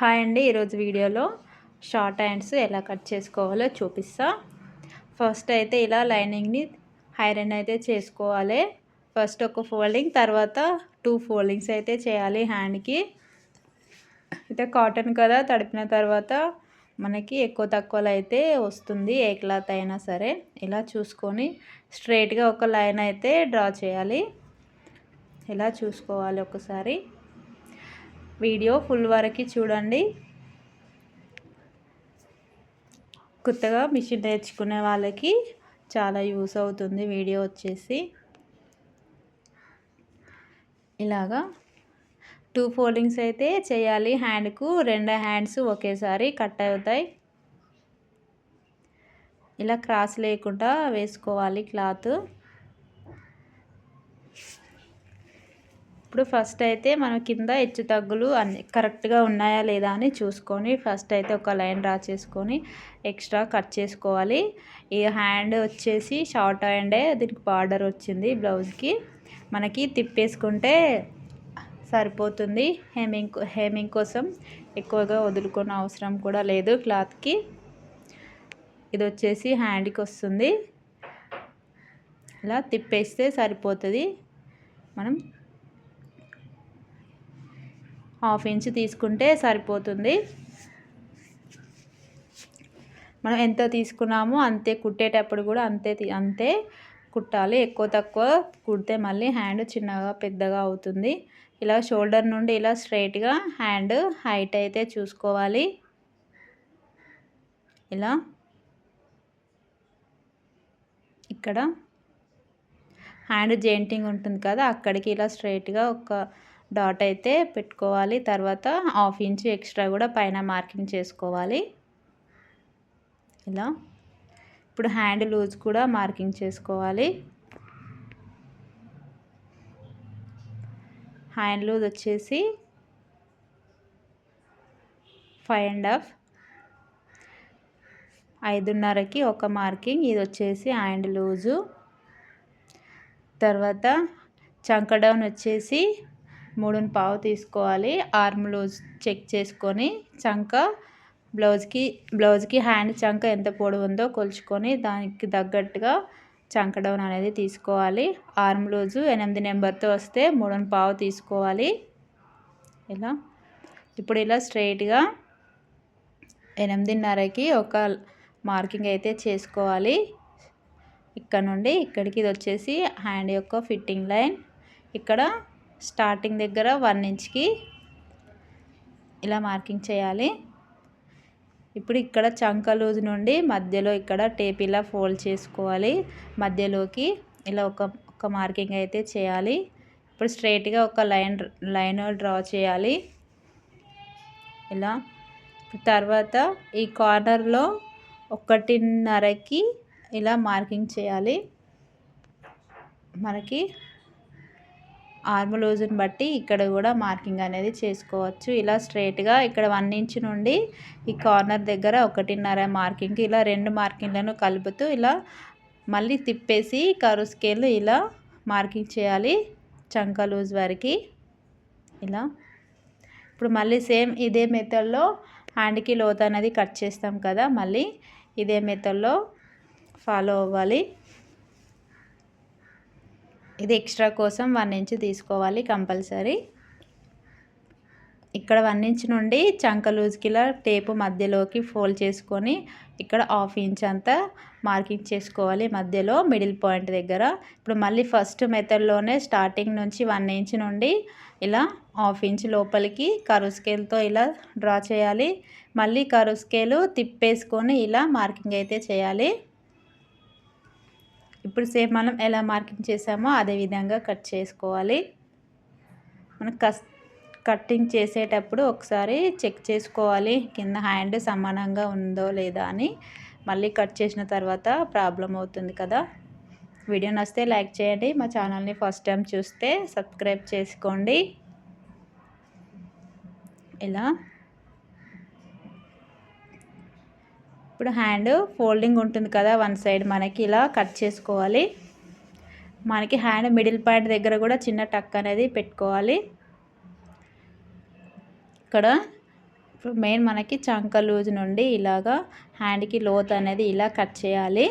Hi అండి ఈరోజు వీడియోలో షార్ట్ హ్యాండ్స్ ఎలా కట్ చేసుకోవాలో చూపిస్తా. ఫస్ట్ అయితే ఇలా లైనింగ్ని ఐరన్ అయితే చేసుకోవాలి. ఫస్ట్ ఒక ఫోల్డింగ్ తర్వాత టూ ఫోల్డింగ్స్ అయితే చేయాలి హ్యాండ్కి. అయితే కాటన్ కదా తడిపిన తర్వాత మనకి ఎక్కువ తక్కువలో అయితే వస్తుంది ఏ క్లాత్ అయినా సరే. ఇలా చూసుకొని స్ట్రైట్గా ఒక లైన్ అయితే డ్రా చేయాలి. ఇలా చూసుకోవాలి ఒకసారి. వీడియో ఫుల్ వరకు చూడండి. కొత్తగా మిషన్ నేర్చుకునే వాళ్ళకి చాలా యూస్ అవుతుంది వీడియో వచ్చేసి. ఇలాగా టూ ఫోల్డింగ్స్ అయితే చేయాలి. హ్యాండ్కు రెండు హ్యాండ్స్ ఒకేసారి కట్ అవుతాయి. ఇలా క్రాస్ లేకుండా వేసుకోవాలి క్లాత్. ఇప్పుడు ఫస్ట్ అయితే మనం కింద హెచ్చు తగ్గులు అన్ని కరెక్ట్గా ఉన్నాయా లేదా అని చూసుకొని ఫస్ట్ అయితే ఒక లైన్ డ్రా చేసుకొని ఎక్స్ట్రా కట్ చేసుకోవాలి. ఈ హ్యాండ్ వచ్చేసి షార్ట్ హ్యాండే దీనికి బార్డర్ వచ్చింది బ్లౌజ్కి. మనకి తిప్పేసుకుంటే సరిపోతుంది. హేమింగ్ హేమింగ్ కోసం ఎక్కువగా వదులుకున్న అవసరం కూడా లేదు క్లాత్కి. ఇది వచ్చేసి హ్యాండ్కి వస్తుంది. ఇలా తిప్పేస్తే సరిపోతుంది. మనం హాఫ్ ఇంచ్ తీసుకుంటే సరిపోతుంది. మనం ఎంత తీసుకున్నామో అంతే కుట్టేటప్పుడు కూడా అంతే అంతే కుట్టాలి. ఎక్కువ తక్కువ కుడితే మళ్ళీ హ్యాండ్ చిన్నగా పెద్దగా అవుతుంది. ఇలా షోల్డర్ నుండి ఇలా స్ట్రైట్గా హ్యాండ్ హైట్ అయితే చూసుకోవాలి. ఇలా ఇక్కడ హ్యాండ్ జెయింటింగ్ ఉంటుంది కదా అక్కడికి ఇలా స్ట్రైట్గా ఒక డాట్ అయితే పెట్టుకోవాలి. తర్వాత హాఫ్ ఇంచ్ ఎక్స్ట్రా కూడా పైన మార్కింగ్ చేసుకోవాలి. ఇలా. ఇప్పుడు హ్యాండ్ లూజ్ కూడా మార్కింగ్ చేసుకోవాలి. హ్యాండ్ లూజ్ వచ్చేసి ఫైవ్ అండ్ హాఫ్. ఐదున్నరకి ఒక మార్కింగ్. ఇది వచ్చేసి హ్యాండ్ లూజు. తర్వాత చంక డౌన్ వచ్చేసి మూడుని పావు తీసుకోవాలి. ఆర్మ్ లూజ్ చెక్ చేసుకొని చంక బ్లౌజ్కి బ్లౌజ్కి హ్యాండ్ చంక ఎంత పొడవు ఉందో కొలుచుకొని దానికి తగ్గట్టుగా చంక డౌన్ అనేది తీసుకోవాలి. ఆర్మ్ లూజు ఎనిమిది నెంబర్తో వస్తే మూడుని పావు తీసుకోవాలి. ఇలా. ఇప్పుడు ఇలా స్ట్రైట్గా ఎనిమిదిన్నరకి ఒక మార్కింగ్ అయితే చేసుకోవాలి. ఇక్కడ నుండి ఇక్కడికి ఇది వచ్చేసి హ్యాండ్ యొక్క ఫిట్టింగ్ లైన్. ఇక్కడ స్టార్టింగ్ దగ్గర వన్ ఇంచ్కి ఇలా మార్కింగ్ చేయాలి. ఇప్పుడు ఇక్కడ చంక లూజ్ నుండి మధ్యలో ఇక్కడ టేప్ ఇలా ఫోల్డ్ చేసుకోవాలి. మధ్యలోకి ఇలా ఒక ఒక మార్కింగ్ అయితే చేయాలి. ఇప్పుడు స్ట్రైట్గా ఒక లైన్ లైన్ డ్రా చేయాలి. ఇలా తర్వాత ఈ కార్నర్లో ఒకటిన్నరకి ఇలా మార్కింగ్ చేయాలి. మనకి ఆర్మ్ లూజ్ని బట్టి ఇక్కడ కూడా మార్కింగ్ అనేది చేసుకోవచ్చు. ఇలా స్ట్రైట్గా ఇక్కడ వన్ ఇంచ్ నుండి ఈ కార్నర్ దగ్గర ఒకటిన్నర మార్కింగ్ ఇలా రెండు మార్కింగ్లను కలుపుతూ ఇలా మళ్ళీ తిప్పేసి కరు స్కేల్ ఇలా మార్కింగ్ చేయాలి చంక లూజ్ వరకు. ఇలా. ఇప్పుడు మళ్ళీ సేమ్ ఇదే మెథడ్లో హ్యాండ్కి లోత అనేది కట్ చేస్తాం కదా మళ్ళీ ఇదే మెథడ్లో ఫాలో అవ్వాలి. ఇది ఎక్స్ట్రా కోసం వన్ ఇంచ్ తీసుకోవాలి కంపల్సరీ. ఇక్కడ వన్ ఇంచ్ నుండి చంక లూజ్కిలా టేపు మధ్యలోకి ఫోల్డ్ చేసుకొని ఇక్కడ హాఫ్ ఇంచ్ అంతా మార్కింగ్ చేసుకోవాలి మధ్యలో మిడిల్ పాయింట్ దగ్గర. ఇప్పుడు మళ్ళీ ఫస్ట్ మెథడ్లోనే స్టార్టింగ్ నుంచి వన్ ఇంచ్ నుండి ఇలా హాఫ్ ఇంచ్ లోపలికి కరు స్కేల్తో ఇలా డ్రా చేయాలి. మళ్ళీ కరు స్కేలు తిప్పేసుకొని ఇలా మార్కింగ్ అయితే చేయాలి. ఇప్పుడు సేమ్ మనం ఎలా మార్కింగ్ చేసామో అదే విధంగా కట్ చేసుకోవాలి. మనం కస్ కట్టింగ్ చేసేటప్పుడు ఒకసారి చెక్ చేసుకోవాలి కింద హ్యాండ్ సమానంగా ఉందో లేదా అని. మళ్ళీ కట్ చేసిన తర్వాత ప్రాబ్లం అవుతుంది కదా. వీడియో నచ్చితే లైక్ చేయండి. మా ఛానల్ని ఫస్ట్ టైం చూస్తే సబ్స్క్రైబ్ చేసుకోండి. ఇలా. ఇప్పుడు హ్యాండ్ ఫోల్డింగ్ ఉంటుంది కదా వన్ సైడ్ మనకి ఇలా కట్ చేసుకోవాలి. మనకి హ్యాండ్ మిడిల్ పాయింట్ దగ్గర కూడా చిన్న టక్ అనేది పెట్టుకోవాలి. ఇక్కడ ఇప్పుడు మెయిన్ మనకి చంక లూజ్ నుండి ఇలాగా హ్యాండ్కి లోత్ అనేది ఇలా కట్ చేయాలి.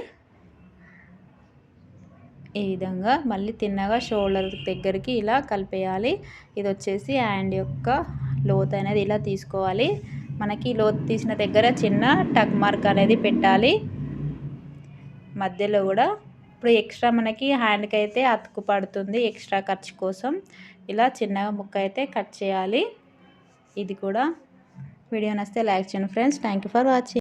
ఈ విధంగా మళ్ళీ తిన్నగా షోల్డర్ దగ్గరికి ఇలా కలిపేయాలి. ఇది వచ్చేసి హ్యాండ్ యొక్క లోత్ అనేది ఇలా తీసుకోవాలి. మనకి లోతు తీసిన దగ్గర చిన్న టక్ మార్క్ అనేది పెట్టాలి. మధ్యలో కూడా ఇప్పుడు ఎక్స్ట్రా మనకి హ్యాండ్కి అయితే అతుకు పడుతుంది ఎక్స్ట్రా ఖర్చు కోసం. ఇలా చిన్నగా ముక్క అయితే కట్ చేయాలి. ఇది కూడా. వీడియో నస్తే లైక్ చేయండి friends. Thank you for watching.